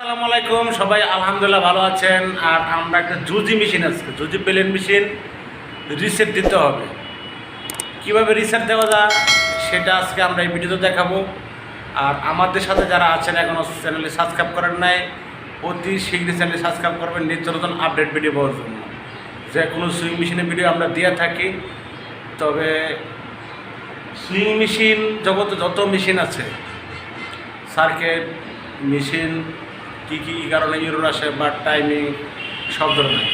আসসালামু আলাইকুম, সবাই আলহামদুলিল্লাহ ভালো আছেন। আর আমরা একটা জুজি মেশিন আছে জুজি প্লেন মেশিন রিসেট দিতে হবে। কীভাবে রিসেট দেওয়া যায়, সেটা আজকে আমরা এই ভিডিওতে দেখাবো। আর আমাদের সাথে যারা আছেন এখনও চ্যানেলে সাবস্ক্রাইব করেন নাই, অতি শীঘ্রই চ্যানেলে সাবস্ক্রাইব করবেন নিত্য নতুন আপডেট ভিডিও পাওয়ার জন্য। যে কোনো সুইং মেশিনের ভিডিও আমরা দিয়ে থাকি। তবে সুইং মেশিন জগতে যত মেশিন আছে সার্কেট মেশিন কী কী কারণে ইউরোর আসে, বা টাইমিং সব ধরনের।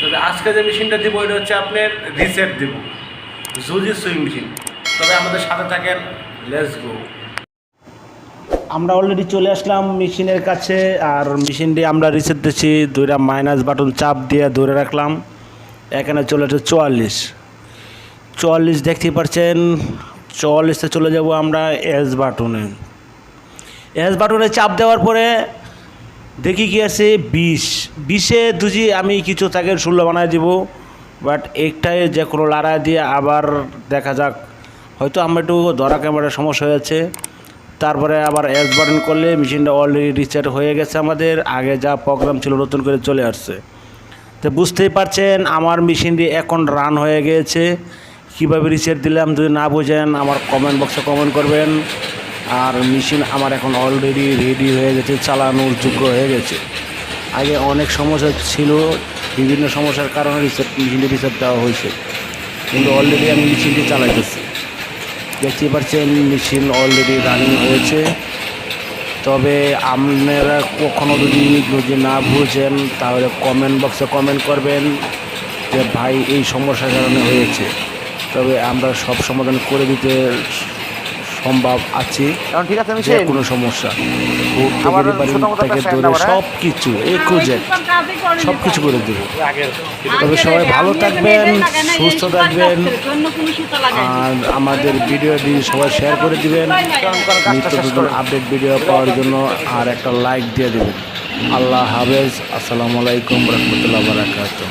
তবে আজকে যে মেশিনটা দিব, এটা হচ্ছে আপনার রিসেট দিব। জুজি সুইং মেশিন তবে আমাদের সাথে থাকেন লেটস গো আমরা অলরেডি চলে আসলাম মেশিনের কাছে, আর মেশিনটি আমরা রিসেট দিচ্ছি দুইটা মাইনাস বাটন চাপ দিয়ে ধরে রাখলাম। এখানে চলে আসছে চুয়াল্লিশ। চুয়াল্লিশ দেখতে পাচ্ছেন, চুয়াল্লিশে চলে যাব আমরা এস বাটনে এস বাটনে চাপ দেওয়ার পরে দেখি কি আছে বিশ বিষে দুজি আমি কিছু তাকে ষোলো বানায় দিব, বাট একটাই যে কোনো লড়াই দিয়ে আবার দেখা যাক। হয়তো আমার একটু ধরা ক্যামেরার সমস্যা হয়েছে তারপরে আবার এস বাটন করলে মেশিনটা অলরেডি রিচার্জ হয়ে গেছে আমাদের, আগে যা প্রোগ্রাম ছিল নতুন করে চলে আসছে। তো বুঝতেই পারছেন, আমার মেশিনটি এখন রান হয়ে গিয়েছে কীভাবে রিসেট দিলাম যদি না বোঝেন, আমার কমেন্ট বক্সে কমেন্ট করবেন। আর মেশিন আমার এখন অলরেডি রেডি হয়ে গেছে, চালানোর যোগ্য হয়ে গেছে। আগে অনেক সমস্যা ছিল, বিভিন্ন সমস্যার কারণে রিসেট মেশিনটি রিসেট দেওয়া হয়েছে। কিন্তু অলরেডি আমি মেশিনটি চালাইতেছি। দেখতেই পাচ্ছেন, মেশিন অলরেডি রানিং হয়েছে। তবে আপনারা কখনো যদি যদি না বুঝেন, তাহলে কমেন্ট বক্সে কমেন্ট করবেন যে ভাই এই সমস্যার কারণে হয়েছে। তবে আমরা সব সমাধান করে দিতে সম্ভব আছি ঠিক আছে যে কোনো সমস্যা। সব কিছু এ জেড সব কিছু করে দেবো। তবে সবাই ভালো থাকবেন সুস্থ থাকবেন। আর আমাদের ভিডিওটি সবাই শেয়ার করে দিবেন। নিত্য নতুন আপডেট ভিডিও পাওয়ার জন্য আর একটা লাইক দিয়ে দেবেন। আল্লাহ হাফেজ। আসসালামু আলাইকুম রহমতুল্লাহ বারাকাতুহ।